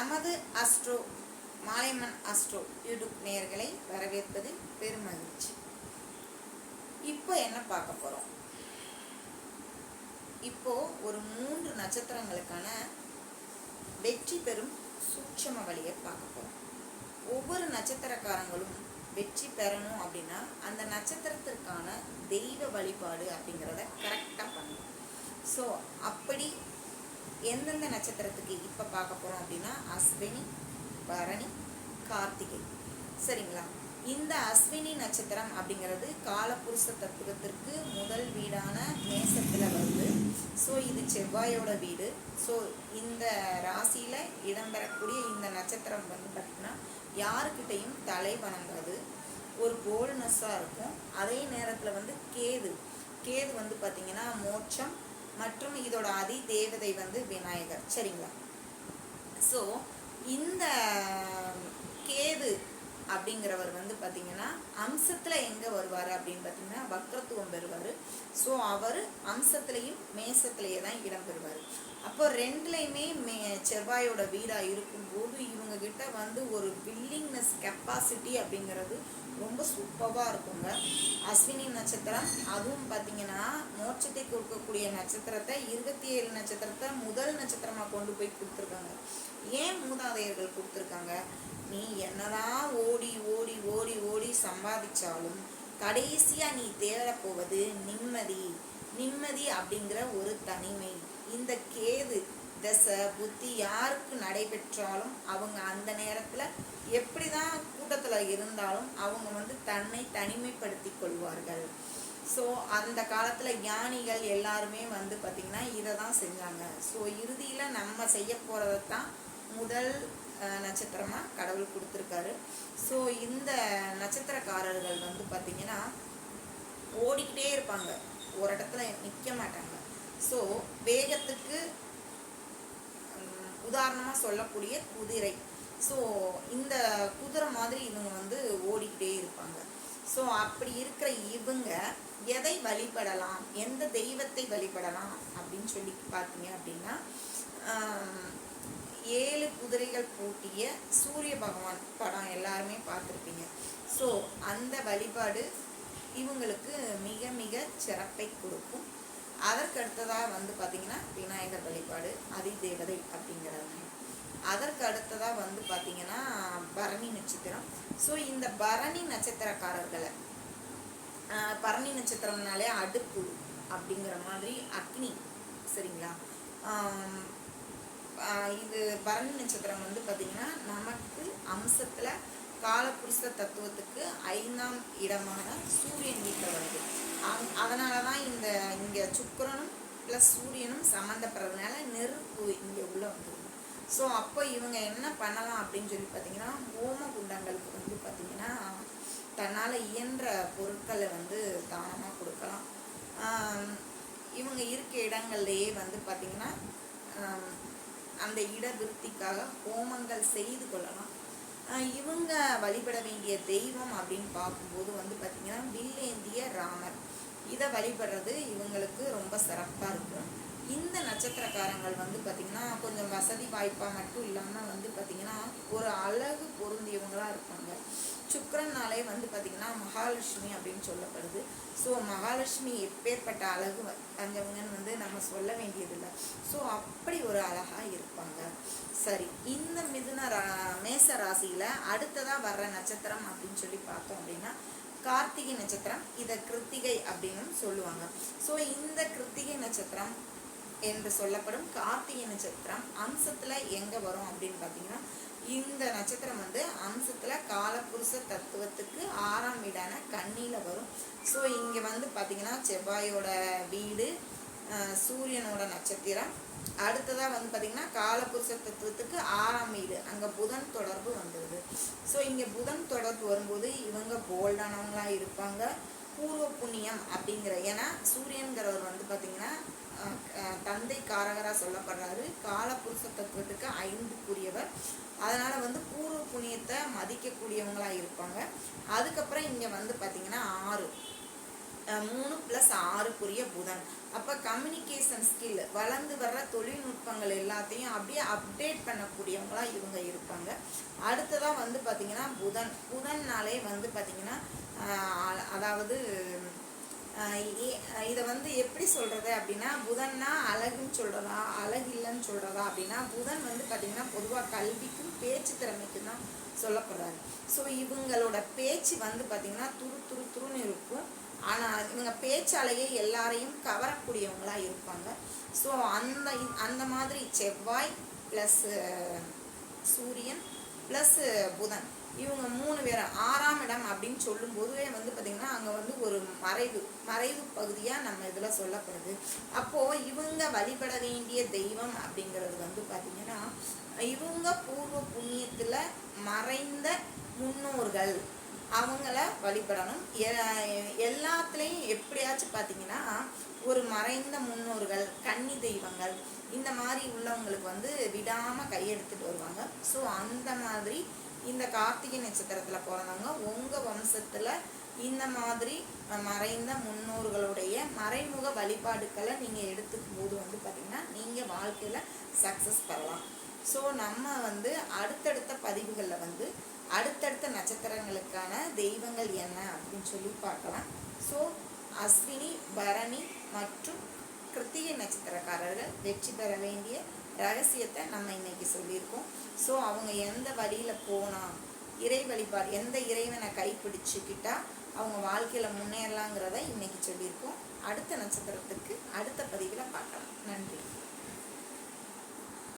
நமது astro மாலைமன் astro YouTube நேயர்களை வரவேற்பது பெருமகிழ்ச்சி. இப்போ என்ன பார்க்க போகிறோம் இப்போ ஒரு மூன்று நட்சத்திரங்களுக்கான வெற்றி பெறும் சூட்சம வழியை பார்க்க போகிறோம் ஒவ்வொரு நட்சத்திரக்காரங்களும் வெற்றி பெறணும் அப்படின்னா அந்த நட்சத்திரத்திற்கான தெய்வ வழிபாடு அப்படிங்கிறத கரெக்டாக பண்ணணும். ஸோ அப்படி எந்தெந்த நட்சத்திரத்துக்கு இப்போ பார்க்க போகிறோம் அப்படின்னா அஸ்வினி பரணி கார்த்திகை. சரிங்களா? இந்த அஸ்வினி நட்சத்திரம் அப்படிங்கிறது காலபுருஷ தத்துவத்திற்கு முதல் வீடான மேசத்தில் வருது. ஸோ இது செவ்வாயோட வீடு. ஸோ இந்த ராசியில் இடம்பெறக்கூடிய இந்த நட்சத்திரம் வந்து பார்த்திங்கன்னா யாருக்கிட்டையும் தலை வணங்காது. ஒரு போல்னஸ்ஸாக இருக்கும். அதே நேரத்தில் வந்து கேது. கேது வந்து பார்த்திங்கன்னா மோட்சம் மற்றும் இதோட அதி தேவதை வந்து விநாயகர். சரிங்களா? ஸோ இந்த கேது அப்படிங்கிறவர் வந்து பார்த்தீங்கன்னா அம்சத்தில் எங்கே வருவார் அப்படின்னு பார்த்தீங்கன்னா வக்ரத்துவம் பெறுவார். ஸோ அவர் அம்சத்துலேயும் மேசத்துலேயே தான் இடம் பெறுவார். அப்போ ரெண்டுலேயுமே மே செவ்வாயோட வீடாக இருக்கும்போது இவங்க கிட்ட வந்து ஒரு வில்லிங்னஸ் கெப்பாசிட்டி அப்படிங்கிறது ரொம்ப சூப்பராக இருக்குங்க. அஸ்வினி நட்சத்திரம் அதுவும் பார்த்தீங்கன்னா மோட்சத்தை கொடுக்கக்கூடிய நட்சத்திரத்தை இருபத்தி ஏழு நட்சத்திரத்தை முதல் நட்சத்திரமாக கொண்டு போய் கொடுத்துருக்காங்க. ஏன் மூதாதையர்கள் கொடுத்துருக்காங்க? நீ என்னதான் ஓடி ஓடி ஓடி ஓடி சம்பாதிச்சாலும் கடைசியாக நீ தேடப்போவது நிம்மதி நிம்மதி அப்படிங்கிற ஒரு தனிமை. இந்த கேது தசை புத்தி யாருக்கு நடைபெற்றாலும் அவங்க அந்த நேரத்தில் எப்படி தான் கூட்டத்தில் இருந்தாலும் அவங்க வந்து தன்னை தனிமைப்படுத்தி கொள்வார்கள். ஸோ அந்த காலத்தில் ஞானிகள் எல்லாருமே வந்து பார்த்திங்கன்னா இதை தான் செஞ்சாங்க. ஸோ இறுதியில் நம்ம செய்ய போகிறத தான் முதல் நட்சத்திரமாக கடவுள் கொடுத்துருக்காரு. ஸோ இந்த நட்சத்திரக்காரர்கள் வந்து பார்த்திங்கன்னா ஓடிக்கிட்டே இருப்பாங்க. ஒரு இடத்துல நிற்க மாட்டாங்க. ஸோ வேகத்துக்கு உதாரணமாக சொல்லக்கூடிய குதிரை. ஸோ இந்த குதிரை மாதிரி இவங்க வந்து ஓடிக்கிட்டே இருப்பாங்க. ஸோ அப்படி இருக்கிற இவங்க எதை வழிபடலாம்? எந்த தெய்வத்தை வழிபடலாம்? அப்படின்னு சொல்லி பார்த்தீங்க அப்படின்னா ஏழு குதிரைகள் பூட்டிய சூரிய பகவான் படம் எல்லாருமே பார்த்துருப்பீங்க. ஸோ அந்த வழிபாடு இவங்களுக்கு மிக மிக சிறப்பை கொடுக்கும். அதற்கு அடுத்ததாக வந்து பார்த்திங்கன்னா விநாயகர் வழிபாடு அதிதேவதை அப்படிங்கிறது அதற்கு அடுத்ததாக வந்து பார்த்திங்கன்னா பரணி நட்சத்திரம். ஸோ இந்த பரணி நட்சத்திரக்காரர்களை பரணி நட்சத்திரம்னாலே அடுப்பு அப்படிங்கிற மாதிரி அக்னி சரிங்களா? இது பரணி நட்சத்திரம் வந்து பார்த்திங்கன்னா நமக்கு அம்சத்தில் காலபுருஷ தத்துவத்துக்கு ஐந்தாம் இடமான சூரியன் வீட்டில் வருது. அதனால இங்கே சுக்கரனும் ப்ளஸ் சூரியனும் சம்மந்தப்படுறதுனால நெருப்பு இங்கே உள்ளே வந்துடும் ஸோ அப்போ இவங்க என்ன பண்ணலாம் அப்படின்னு சொல்லி பார்த்தீங்கன்னா ஹோம குண்டங்களுக்கு வந்து பார்த்திங்கன்னா தன்னால் இயன்ற பொருட்களை வந்து தானமாக கொடுக்கலாம். இவங்க இருக்க இடங்கள்லையே வந்து பார்த்திங்கன்னா அந்த இட விருத்திக்காக ஹோமங்கள் செய்து கொள்ளலாம். இவங்க வழிபட வேண்டிய தெய்வம் அப்படின்னு பார்க்கும்போது வந்து பார்த்திங்கன்னா வில்லேந்திய ராமர். இதை வழிபடுறது இவங்களுக்கு ரொம்ப சிறப்பாக இருக்கும். இந்த நட்சத்திரக்காரங்கள் வந்து பார்த்திங்கன்னா கொஞ்சம் வசதி வாய்ப்பாக மட்டும் இல்லாமல் வந்து பார்த்திங்கன்னா ஒரு அழகு பொருந்தியவங்களாக இருப்பாங்க. சுக்கரனாலே வந்து பார்த்திங்கன்னா மகாலட்சுமி அப்படின்னு சொல்லப்படுது. ஸோ மகாலட்சுமி எப்பேற்பட்ட அழகு தஞ்சவங்கன்னு வந்து நம்ம சொல்ல வேண்டியதில்லை. ஸோ அப்படி ஒரு அழகாக இருப்பாங்க. சரி இந்த மிதுன ரா மேச ராசியில் அடுத்ததாக வர்ற நட்சத்திரம் அப்படின்னு சொல்லி பார்த்தோம் அப்படின்னா கார்த்திகை நட்சத்திரம் இதை கிருத்திகை அப்படின்னு சொல்லுவாங்க. ஸோ இந்த கிருத்திகை நட்சத்திரம் என்று சொல்லப்படும் கார்த்திகை நட்சத்திரம் அம்சத்தில் எங்கே வரும் அப்படின்னு பார்த்தீங்கன்னா இந்த நட்சத்திரம் வந்து அம்சத்தில் காலப்புருஷ தத்துவத்துக்கு ஆறாம் வீடான கண்ணியில் வரும். ஸோ இங்கே வந்து பார்த்தீங்கன்னா செவ்வாயோட வீடு சூரியனோட நட்சத்திரம். அடுத்ததாக வந்து பார்த்திங்கன்னா காலபுருஷ தத்துவத்துக்கு ஆறாம் வீடு. அங்கே புதன் தொடர்பு வந்துடுது ஸோ இங்கே புதன் தொடர்பு வரும்போது இவங்க போல்டானவங்களாக இருப்பாங்க. பூர்வ புண்ணியம் அப்படிங்கிற ஏன்னா சூரியன்கிறவர் வந்து பார்த்திங்கன்னா தந்தை காரகராக சொல்லப்படுறாரு. காலபுருஷ தத்துவத்துக்கு ஐந்துக்குரியவர். அதனால் வந்து பூர்வ புண்ணியத்தை மதிக்கக்கூடியவங்களாக இருப்பாங்க. அதுக்கப்புறம் இங்கே வந்து பார்த்திங்கன்னா ஆறு. மூணு ப்ளஸ் ஆறுக்குரிய புதன். அப்போ கம்யூனிகேஷன் ஸ்கில் வளர்ந்து வர்ற தொழில்நுட்பங்கள் எல்லாத்தையும் அப்படியே அப்டேட் பண்ணக்கூடியவங்களாக இவங்க இருப்பாங்க. அடுத்ததாக வந்து பார்த்திங்கன்னா புதன். புதன்னாலே வந்து பார்த்திங்கன்னா அதாவது இதை வந்து எப்படி சொல்கிறது அப்படின்னா புதன்னா அழகுன்னு சொல்கிறதா அழகு இல்லைன்னு சொல்கிறதா அப்படின்னா புதன் வந்து பார்த்திங்கன்னா பொதுவாக கல்விக்கும் பேச்சு திறமைக்கும் தான் சொல்லப்படுறாரு. ஸோ இவங்களோட பேச்சு வந்து பார்த்திங்கன்னா துரு துரு துருன்னு இருக்கும். ஆனால் இவங்க பேச்சாலேயே எல்லாரையும் கவரக்கூடியவங்களாக இருப்பாங்க. ஸோ அந்த அந்த மாதிரி செவ்வாய் ப்ளஸ் சூரியன் ப்ளஸ் புதன் இவங்க மூணு பேரும் ஆறாம் இடம் அப்படின்னு சொல்லும் போதுவே வந்து பார்த்திங்கன்னா அங்கே வந்து ஒரு மறைவு மறைவு பகுதியாக நம்ம இதில் சொல்லப்படுது. அப்போது இவங்க வழிபட வேண்டிய தெய்வம் அப்படிங்கிறது வந்து பார்த்திங்கன்னா இவங்க பூர்வ புண்ணியத்தில் மறைந்த முன்னோர்கள். அவங்கள வழிபடணும். எ- எல்லாத்துலேயும் எப்படியாச்சும் பார்த்தீங்கன்னா ஒரு மறைந்த முன்னோர்கள் கன்னி தெய்வங்கள் இந்த மாதிரி உள்ளவங்களுக்கு வந்து விடாமல் கையெடுத்துட்டு வருவாங்க. ஸோ அந்த மாதிரி இந்த கார்த்திகை நட்சத்திரத்தில் பிறந்தவங்க உங்கள் வம்சத்தில் இந்த மாதிரி மறைந்த முன்னோர்களுடைய மறைமுக வழிபாடுகளை நீங்கள் எடுத்துக்கும் போது வந்து பார்த்திங்கன்னா நீங்கள் வாழ்க்கையில் சக்ஸஸ் பெறலாம். ஸோ நம்ம வந்து அடுத்தடுத்த பதிவுகளில் வந்து அடுத்தடுத்த நட்சத்திரங்களுக்கான தெய்வங்கள் என்ன அப்படின்னு சொல்லி பார்க்கலாம். ஸோ அஸ்வினி பரணி மற்றும் கிருத்திகை நட்சத்திரக்காரர்கள் வெற்றி பெற வேண்டிய ரகசியத்தை நம்ம இன்னைக்கு சொல்லியிருக்கோம். ஸோ அவங்க எந்த வழியில் போனால் இறை வழிபாடு எந்த இறைவனை கைப்பிடிச்சுக்கிட்டா அவங்க வாழ்க்கையில் முன்னேறலாங்கிறத இன்னைக்கு சொல்லியிருக்கோம். அடுத்த நட்சத்திரத்துக்கு அடுத்த பதிவில் பார்க்கலாம். நன்றி.